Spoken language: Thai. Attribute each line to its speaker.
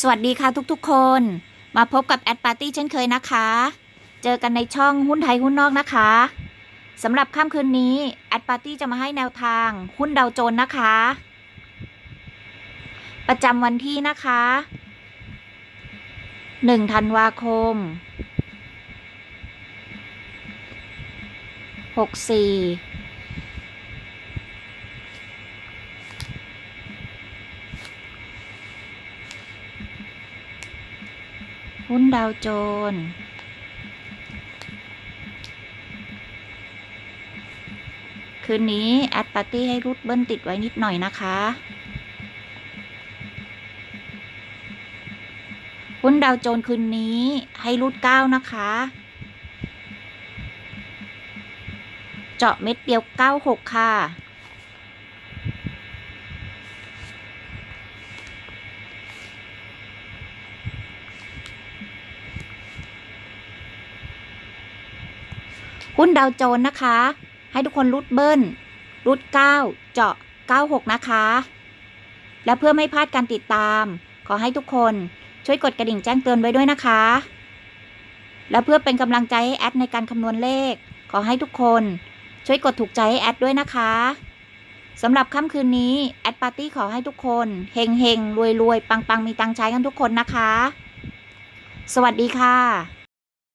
Speaker 1: สวัสดีค่ะทุกๆคน มาพบกับแอดปาร์ตี้เช่นเคยนะคะ เจอกันในช่องหุ้นไทยหุ้นนอกนะคะสำหรับค่ำคืนนี้แอดปาร์ตี้จะมาให้แนวทางหุ้นดาวโจนส์นะคะ ประจำวันที่นะคะ1ธันวาคม 64 หุ้นดาวโจนส์คืนนี้ แอดปาร์ตี้ให้รูดเบิ้ลติดไว้นิดหน่อยนะคะหุ้นดาวโจน์คืนนี้ให้รูดเก้านะคะ เจาะเม็ดเดียว96ค่ะ หุ้นดาวโจน์นะคะ ให้ทุกคนรูดเบิ้ลรูด9เจาะ96นะคะ และเพื่อไม่พลาดการติดตาม ขอให้ทุกคนช่วยกดกระดิ่งแจ้งเตือนไว้ด้วยนะคะ และเพื่อเป็นกำลังใจให้แอดในการคำนวณเลข ขอให้ทุกคนช่วยกดถูกใจให้แอดด้วยนะคะสำหรับค่ำคืนนี้ แอดปาร์ตี้ขอให้ทุกคนเฮงเฮงรวยรวยปังปังมีตังใช้กันทุกคนนะคะ สวัสดีค่ะ